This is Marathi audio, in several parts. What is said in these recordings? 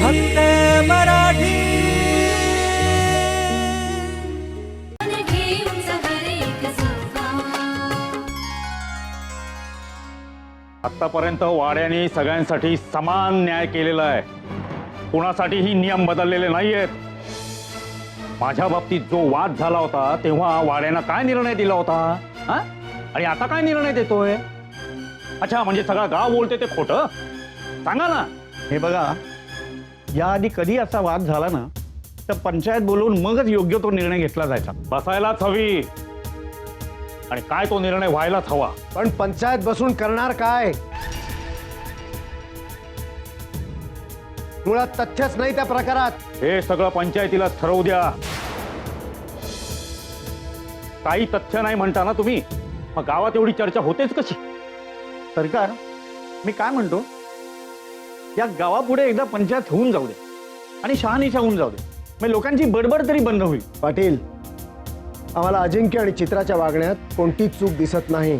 फक्त मराठी. आतापर्यंत वाड्याने सगळ्यांसाठी समान न्याय केलेला आहे. कुणासाठीही नियम बदललेले नाहीयेत. माझ्या बाबतीत जो वाद झाला होता तेव्हा वाड्यानं काय निर्णय दिला होता? हा? आणि आता काय निर्णय देतोय? अच्छा म्हणजे सगळं गाव बोलते ते खोटं? सांगा ना. हे बघा याआधी कधी असा वाद झाला ना तर पंचायत बोलवून मगच योग्य तो निर्णय घेतला जायचा. बसायलाच हवी. आणि काय तो निर्णय व्हायलाच हवा. पण पंचायत बसून करणार काय? मुळात तथ्यच नाही त्या प्रकारात. हे सगळं पंचायतीला ठरवू द्या. काही तथ्य नाही म्हणता ना तुम्ही. मग गावात एवढी चर्चा होतेच कशी? सरकार मी काय म्हणतो? या गावापुढे एकदा पंचायत होऊन जाऊ दे. आणि शहानिशा होऊन जाऊ दे. मग लोकांची बडबड तरी बंद होईल. पाटील आम्हाला अजिंक्य आणि चित्राच्या वागण्यात कोणतीच चूक दिसत नाही.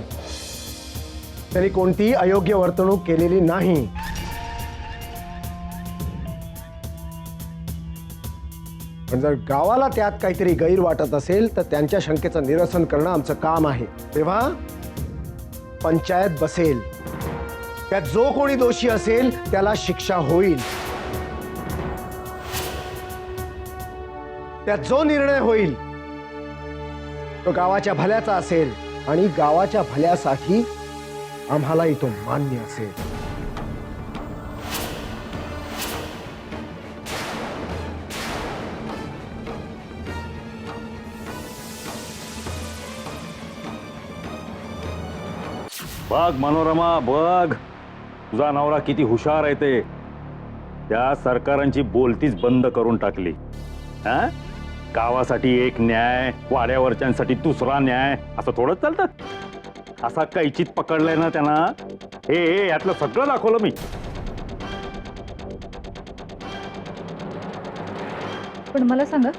त्यांनी कोणतीही अयोग्य वर्तणूक केलेली नाही. पण जर गावाला त्यात काहीतरी गैर वाटत असेल तर त्यांच्या शंकेचं निरसन करणं आमचं काम आहे. तेव्हा पंचायत बसेल. त्यात जो कोणी दोषी असेल त्याला शिक्षा होईल. त्यात जो निर्णय होईल तो गावाच्या भल्याचा असेल आणि गावाच्या भल्यासाठी आम्हालाही तो मान्य असेल. बघ मनोरमा बघ. तुझा नवरा किती हुशार आहे ते. त्या सरकारांची बोलतीच बंद करून टाकली. हा? गावासाठी एक न्याय वाड्यावरच्यांसाठी दुसरा न्याय असं थोडंच चालतं? असा कैचित पकडलाय ना त्यांना हे यातलं सगळं दाखवलं मी. पण मला सांगा.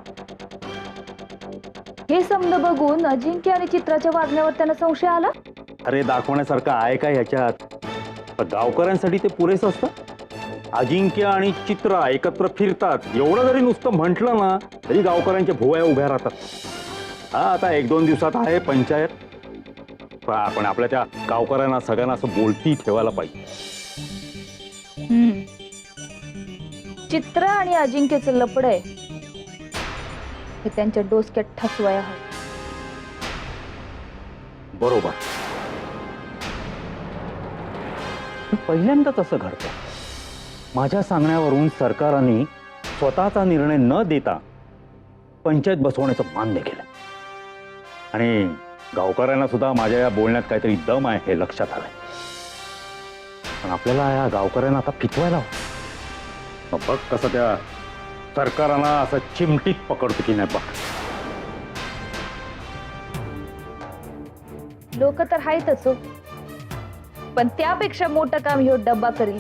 हे समज बघून अजिंक्य आणि चित्राच्या वागण्यावर त्यांना संशय आला? अरे दाखवण्यासारखं आहे का ह्याच्यात? गावकऱ्यांसाठी ते पुरेसं असतं? अजिंक्य आणि चित्रा एकत्र फिरतात. एवढं जरी नुसतं म्हटलं ना तरी गावकऱ्यांच्या भुवया उभ्या राहतात. हा आता एक दोन दिवसात आहे पंचायत. पण आपण आपल्या त्या गावकऱ्यांना सगळ्यांना असं बोलती ठेवायला पाहिजे. चित्र आणि अजिंक्यचं लपड आहे. हे त्यांच्या डोसक्यात ठसवाया हवं. बरोबर. पहिल्यांदा तसं घडतं. माझ्या सांगण्यावरून सरकारने स्वतःचा निर्णय न देता पंचायत बसवण्याचं मान्य केलं. आणि गावकऱ्यांना सुद्धा माझ्या या बोलण्यात काहीतरी दम आहे हे लक्षात आलंय. पण आपल्याला या गावकऱ्यांना आता फितवायला मग बघ कसं त्या सरकारांना असं चिमटीत पकडतो की नाही बघ. लोक तर आहेतच हो. पण त्यापेक्षा मोठं काम ह्यो डब्बा करील.